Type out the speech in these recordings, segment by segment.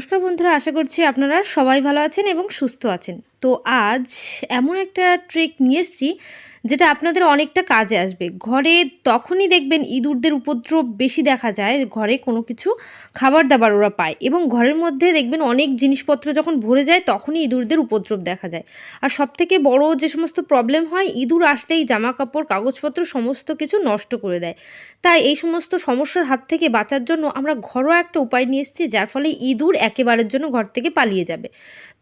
নমস্কার বন্ধুরা আশা করছি আপনারা সবাই ভালো আছেন এবং সুস্থ আছেন। তো আজ এমন একটা ট্রিক নিয়ে এসেছি, যেটা আপনাদের অনেকটা কাজে আসবে। ঘরে তখনই দেখবেন ইঁদুরদের উপদ্রব বেশি দেখা যায়, ঘরে কোনো কিছু খাবার দাবার ওরা পায় এবং ঘরের মধ্যে দেখবেন অনেক জিনিসপত্র যখন ভরে যায়, তখনই ইঁদুরদের উপদ্রব দেখা যায়। আর সবথেকে বড় যে সমস্ত প্রবলেম হয়, ইঁদুর আসলেই জামা কাপড় কাগজপত্র, সমস্ত কিছু নষ্ট করে দেয়। তাই এই সমস্ত সমস্যার হাত থেকে বাঁচার জন্য আমরা ঘরোয়া একটা উপায় নিয়ে এসেছি, যার ফলে ইঁদুর একেবারের জন্য ঘর থেকে পালিয়ে যাবে।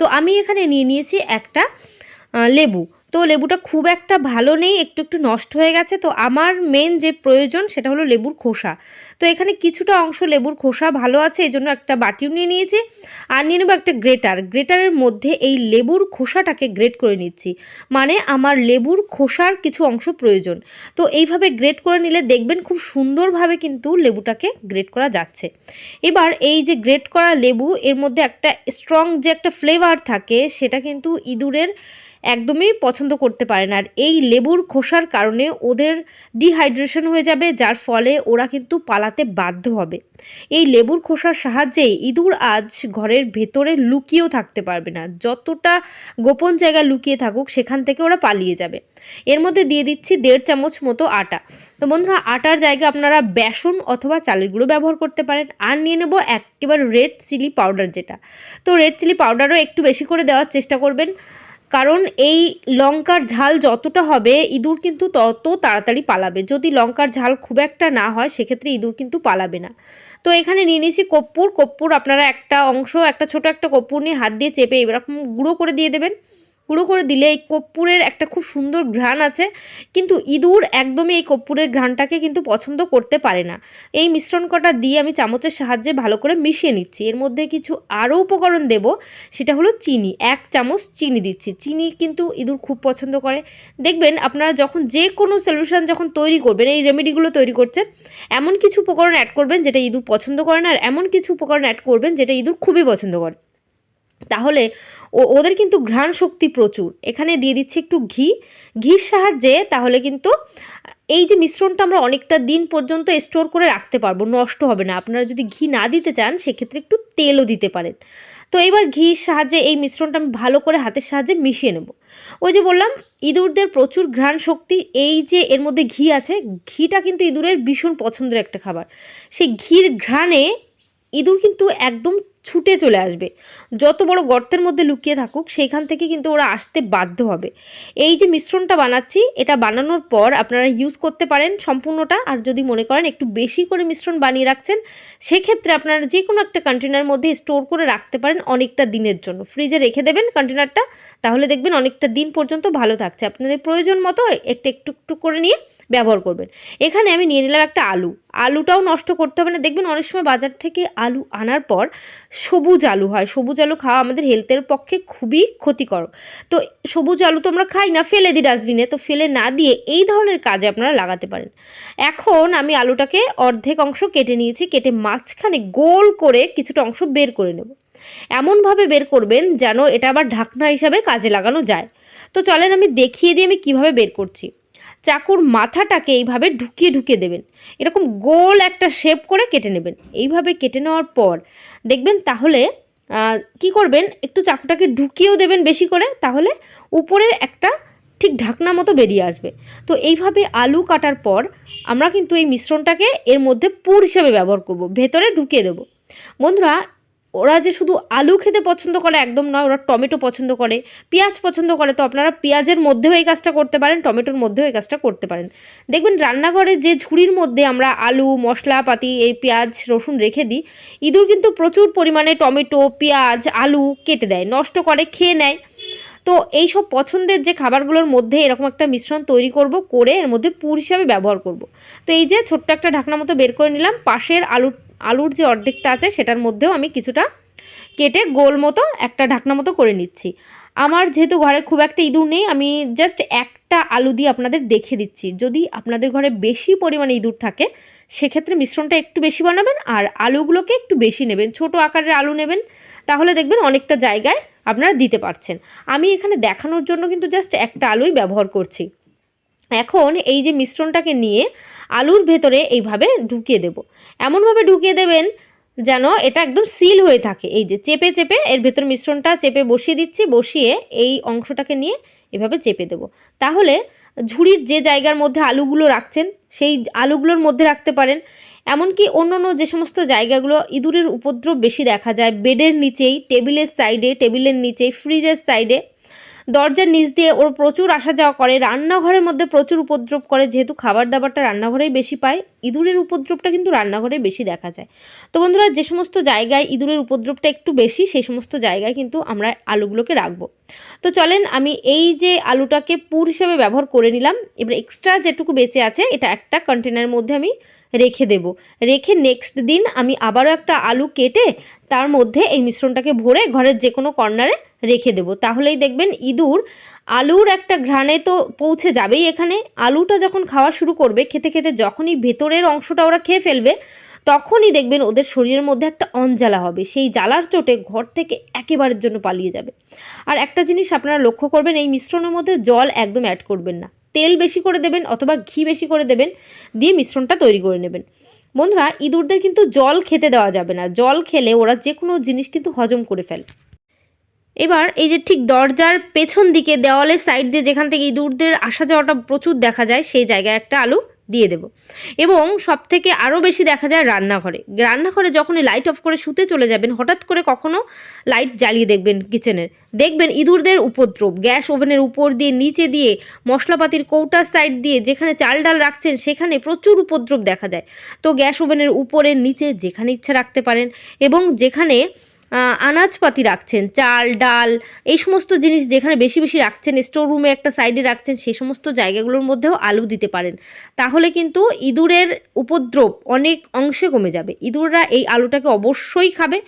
তো আমি এখানে নিয়ে নিয়েছি একটা লেবু। তো লেবুটা খুব একটা ভালো নেই, একটু একটু নষ্ট হয়ে গেছে। তো আমার মেন যে প্রয়োজন সেটা হলো লেবুর খোসা। তো এখানে কিছুটা অংশ লেবুর খোসা ভালো আছে, এই জন্য একটা বাটিও নিয়ে নিয়েছি। আর নিয়ে নেব একটা গ্রেটার। গ্রেটারের মধ্যে এই লেবুর খোসাটাকে গ্রেট করে নিচ্ছি। মানে আমার লেবুর খোসার কিছু অংশ প্রয়োজন। তো এইভাবে গ্রেট করে নিলে দেখবেন খুব সুন্দরভাবে কিন্তু লেবুটাকে গ্রেট করা যাচ্ছে। এবার এই যে গ্রেট করা লেবু, এর মধ্যে একটা স্ট্রং যে একটা ফ্লেভার থাকে, সেটা কিন্তু ইঁদুরের একদমই পছন্দ করতে পারে না আর এই লেবুর খোসার কারণে ওদের ডিহাইড্রেশন হয়ে যাবে, যার ফলে ওরা কিন্তু পালাতে বাধ্য হবে। এই লেবুর খোসার সাহায্যে ইঁদুর আজ ঘরের ভেতরে লুকিয়েও থাকতে পারবে না। যতটা গোপন জায়গা লুকিয়ে থাকুক, সেখান থেকে ওরা পালিয়ে যাবে। এর মধ্যে দিয়ে দিচ্ছি দেড় চামচ মতো আটা। তো বন্ধুরা, আটার জায়গায় আপনারা বেসন অথবা চালের গুঁড়ো ব্যবহার করতে পারেন। আর নিয়ে নেব একেবারে রেড চিলি পাউডার যেটা। তো রেড চিলি পাউডারও একটু বেশি করে দেওয়ার চেষ্টা করবেন। কারণ এই লঙ্কার ঝাল যতটা হবে, ইঁদুর কিন্তু তত তাড়াতাড়ি পালাবে। যদি লঙ্কার ঝাল খুব একটা না হয়, সেক্ষেত্রে ইঁদুর কিন্তু পালাবে না। তো এখানে নিয়ে নিয়েছি কপ্পুর। কপ্পুর আপনারা একটা অংশ, একটা ছোট একটা কপ্পুর নিয়ে হাত দিয়ে চেপে এরকম গুঁড়ো করে দিয়ে দেবেন। গুঁড়ো করে দিলে এই কর্পূরের একটা খুব সুন্দর ঘ্রাণ আছে। কিন্তু ইঁদুর একদমই এই কর্পূরের ঘ্রাণটাকে কিন্তু পছন্দ করতে পারে না। এই মিশ্রণ কটা দিয়ে আমি চামচের সাহায্যে ভালো করে মিশিয়ে নিচ্ছি। এর মধ্যে কিছু আরও উপকরণ দেব, সেটা হলো চিনি। এক চামচ চিনি দিচ্ছি। চিনি কিন্তু ইঁদুর খুব পছন্দ করে। দেখবেন আপনারা যখন যে কোনো সলিউশন যখন তৈরি করবেন, এই রেমেডিগুলো তৈরি করছেন, এমন কিছু উপকরণ অ্যাড করবেন যেটা ইঁদুর পছন্দ করে না, আর এমন কিছু উপকরণ অ্যাড করবেন যেটা ইঁদুর খুবই পছন্দ করে। তাহলে ওদের কিন্তু ঘ্রাণ শক্তি প্রচুর। এখানে দিয়ে দিচ্ছি একটু ঘি। ঘির সাহায্যে তাহলে কিন্তু, এই যে মিশ্রণটা আমরা অনেকটা দিন পর্যন্ত স্টোর করে রাখতে পারব, নষ্ট হবে না। আপনারা যদি ঘি না দিতে চান, সেক্ষেত্রে একটু তেলও দিতে পারেন। তো এবার ঘির সাহায্যে এই মিশ্রণটা আমি ভালো করে হাতের সাহায্যে মিশিয়ে নেব। ওই যে বললাম, ইঁদুরদের প্রচুর ঘ্রাণ শক্তি, এই যে এর মধ্যে ঘি আছে, ঘিটা কিন্তু ইঁদুরের ভীষণ পছন্দের একটা খাবার। সেই ঘির ঘ্রাণে ইঁদুর কিন্তু একদম ছুটে চলে আসবে। যত বড় গর্তের মধ্যে লুকিয়ে থাকুক সেইখান থেকে কিন্তু ওরা আসতে বাধ্য হবে। এই যে মিশ্রণটা বানাচ্ছি, এটা বানানোর পর আপনারা ইউজ করতে পারেন সম্পূর্ণটা। আর যদি মনে করেন একটু বেশি করে মিশ্রণ বানিয়ে রাখছেন, সেক্ষেত্রে আপনারা যে কোনো একটা কন্টেনার মধ্যে স্টোর করে রাখতে পারেন অনেকটা দিনের জন্য। ফ্রিজে রেখে দেবেন কন্টেনারটা তাহলে দেখবেন অনেকটা দিন পর্যন্ত ভালো থাকছে। আপনাদের প্রয়োজন মতো একটু একটু একটু করে নিয়ে ব্যবহার করবেন। এখানে আমি নিয়ে নিলাম একটা আলু। আলুটাও নষ্ট করতে হবে না। দেখবেন অনেক সময় বাজার থেকে আলু আনার পর সবুজ আলু হয়। সবুজ আলু খাওয়া আমাদের হেলথের পক্ষে খুবই ক্ষতিকর। তো সবুজ আলু তো আমরা খাই না, ফেলে দিই ডাস্টবিনে। তো ফেলে না দিয়ে এই ধরনের কাজে আপনারা লাগাতে পারেন। এখন আমি আলুটাকে অর্ধেক অংশ কেটে নিয়েছি। কেটে মাঝখানে গোল করে কিছুটা অংশ বের করে নেব। এমনভাবে বের করবেন যেন এটা আবার ঢাকনা হিসাবে কাজে লাগানো যায়। তো চলেন আমি দেখিয়ে দিই আমি কীভাবে বের করছি। চাকুর মাথাটাকে এইভাবে ঢুকিয়ে ঢুকিয়ে দেবেন। এরকম গোল একটা শেপ করে কেটে নেবেন। এইভাবে কেটে নেওয়ার পর দেখবেন তাহলে কি করবেন? একটু চাকুটাকে ঢুকিয়েও দেবেন বেশি করে, তাহলে উপরের একটা ঠিক ঢাকনা মতো বেরিয়ে আসবে। তো এইভাবে আলু কাটার পর আমরা কিন্তু এই মিশ্রণটাকে এর মধ্যে পুর হিসাবে ব্যবহার করব। ভেতরে ঢুকিয়ে দেবো। বন্ধুরা ওরা যে শুধু আলু খেতে পছন্দ করে একদম নয়, ওরা টমেটো পছন্দ করে, পেঁয়াজ পছন্দ করে। তো আপনারা পেঁয়াজের মধ্যেও এই কাজটা করতে পারেন, টমেটোর মধ্যেও এই কাজটা করতে পারেন। দেখবেন রান্নাঘরে যে ঝুড়ির মধ্যে আমরা আলু, মশলাপাতি, এই পেঁয়াজ, রসুন রেখে দিই, ইঁদুর কিন্তু প্রচুর পরিমাণে টমেটো, পেঁয়াজ, আলু কেটে দেয়, নষ্ট করে, খেয়ে নেয়। তো এই সব পছন্দের যে খাবারগুলোর মধ্যে এরকম একটা মিশ্রণ তৈরি করব, করে এর মধ্যে পুর হিসাবে ব্যবহার করব। তো এই যে ছোট্ট একটা ঢাকনা মতো বের করে নিলাম, পাশের আলুর আলুর যে অর্ধেকটা আছে সেটার মধ্যেও আমি কিছুটা কেটে গোল মতো একটা ঢাকনা মতো করে নিচ্ছি। আমার যেহেতু ঘরে খুব একটা ইঁদুর নেই, আমি জাস্ট একটা আলু দিয়ে আপনাদের দেখে দিচ্ছি। যদি আপনাদের ঘরে বেশি পরিমাণে ইঁদুর থাকে, সেক্ষেত্রে মিশ্রণটা একটু বেশি বানাবেন আর আলুগুলোকে একটু বেশি নেবেন। ছোট আকারের আলু নেবেন, তাহলে দেখবেন অনেকটা জায়গায় আপনারা দিতে পারছেন। আমি এখানে দেখানোর জন্য কিন্তু জাস্ট একটা আলুই ব্যবহার করছি। এখন এই যে মিশ্রণটাকে নিয়ে আলুর ভেতরে এইভাবে ঢুকিয়ে দেব। এমনভাবে ঢুকিয়ে দেবেন যেন এটা একদম সিল হয়ে থাকে। এই যে চেপে চেপে এর ভেতর মিশ্রণটা চেপে বসিয়ে দিচ্ছি, বসিয়ে এই অংশটাকে নিয়ে এভাবে চেপে দেবো। তাহলে ঝুড়ির যে জায়গার মধ্যে আলুগুলো রাখছেন, সেই আলুগুলোর মধ্যে রাখতে পারেন। এমনকি অন্য অন্য যে সমস্ত জায়গাগুলো ইঁদুরের উপদ্রব বেশি দেখা যায়, বেডের নিচেই, টেবিলের সাইডে টেবিলের নিচেই ফ্রিজের সাইডে দরজার নিচ দিয়ে ওর প্রচুর আসা যাওয়া করে, রান্নাঘরের মধ্যে প্রচুর উপদ্রব করে, যেহেতু খাবার দাবারটা রান্নাঘরেই বেশি পায়, ইঁদুরের উপদ্রবটা কিন্তু রান্নাঘরে বেশি দেখা যায়। তো বন্ধুরা, যে সমস্ত জায়গায় ইঁদুরের উপদ্রবটা একটু বেশি, সেই সমস্ত জায়গায় কিন্তু আমরা আলুগুলোকে রাখব। তো চলেন, আমি এই যে আলুটাকে পুর হিসেবে ব্যবহার করে নিলাম, এবার এক্সট্রা যেটুকু বেঁচে আছে, এটা একটা কন্টেনারের মধ্যে আমি রেখে দেব। রেখে নেক্সট দিন আমি আবারও একটা আলু কেটে, তার মধ্যে এই মিশ্রণটাকে ভরে ঘরের যে কোনো কর্নারে রেখে দেব। তাহলেই দেখবেন ইঁদুর আলুর একটা ঘ্রাণে তো পৌঁছে যাবেই এখানে। আলুটা যখন খাওয়া শুরু করবে, খেতে খেতে যখনই ভেতরের অংশটা ওরা খেয়ে ফেলবে, তখনই দেখবেন ওদের শরীরের মধ্যে একটা অনজ্বালা হবে। সেই জ্বালার চোটে ঘর থেকে একেবারের জন্য পালিয়ে যাবে। আর একটা জিনিস আপনারা লক্ষ্য করবেন, এই মিশ্রণের মধ্যে জল একদম অ্যাড করবেন না। তেল বেশি করে দেবেন অথবা ঘি বেশি করে দেবেন, দিয়ে মিশ্রণটা তৈরি করে নেবেন। বন্ধুরা, ইঁদুরদের কিন্তু জল খেতে দেওয়া যাবে না। জল খেলে ওরা যে কোনো জিনিস কিন্তু হজম করে ফেলে। এবার এই যে ঠিক দরজার পেছন দিকে দেওয়ালের সাইড দিয়ে যেখান থেকে ইঁদুরদের আসা যাওয়াটা প্রচুর দেখা যায়, সেই জায়গায় একটা আলু দিয়ে দেব। এবং সব থেকে আরও বেশি দেখা যায় রান্নাঘরে। রান্নাঘরে যখনই লাইট অফ করে শুতে চলে যাবেন, হঠাৎ করে কখনো লাইট জ্বালিয়ে দেখবেন কিচেনের দেখবেন ইঁদুরদের উপদ্রব, গ্যাস ওভেনের উপর দিয়ে, নিচে দিয়ে, মশলাপাতির কৌটার সাইড দিয়ে, যেখানে চাল ডাল রাখছেন, সেখানে প্রচুর উপদ্রব দেখা যায়। তো গ্যাস ওভেনের উপরে, নিচে যেখানে ইচ্ছা রাখতে পারেন এবং যেখানে আনাজপাতি রাখছেন, চাল, ডাল, এই সমস্ত জিনিস যেখানে বেশি বেশি রাখছেন স্টোর রুমে একটা সাইডে রাখছেন সেই সমস্ত জায়গাগুলোর মধ্যেও আলু দিতে পারেন। তাহলে কিন্তু ইঁদুরের উপদ্রব অনেক অংশে কমে যাবে। ইঁদুররা এই আলুটাকে অবশ্যই খাবে।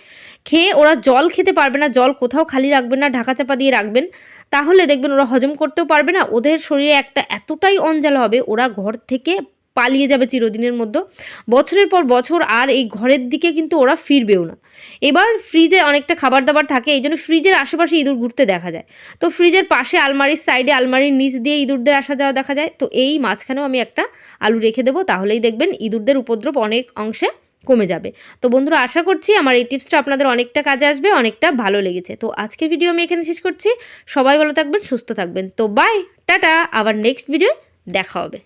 খেয়ে ওরা জল খেতে পারবে না, জল কোথাও খালি রাখবেন না, ঢাকা চাপা দিয়ে রাখবেন। তাহলে দেখবেন ওরা হজম করতেও পারবে না, ওদের শরীরে একটা এতটাই অঞ্জাল হবে, ওরা ঘর থেকে পালিয়ে যাবে চিরদিনের মধ্যে। বছরের পর বছর আর এই ঘরের দিকে কিন্তু ওরা ফিরবেও না। এবার ফ্রিজে অনেকটা খাবার দাবার থাকে, এই জন্য ফ্রিজের আশেপাশে ইঁদুর ঘুরতে দেখা যায়। তো ফ্রিজের পাশে আলমারির সাইডে আলমারির নিচ দিয়ে ইঁদুরদের আসা যাওয়া দেখা যায়। তো এই মাঝখানেও আমি একটা আলু রেখে দেবো, তাহলেই দেখবেন ইঁদুরদের উপদ্রব অনেক অংশে কমে যাবে। তো বন্ধুরা, আশা করছি আমার এই টিপসটা আপনাদের অনেকটা কাজে আসবে, অনেকটা ভালো লেগেছে। তো আজকের ভিডিও আমি এখানে শেষ করছি। সবাই ভালো থাকবেন, সুস্থ থাকবেন। তো বাই টাটা, আবার নেক্সট ভিডিও দেখা হবে।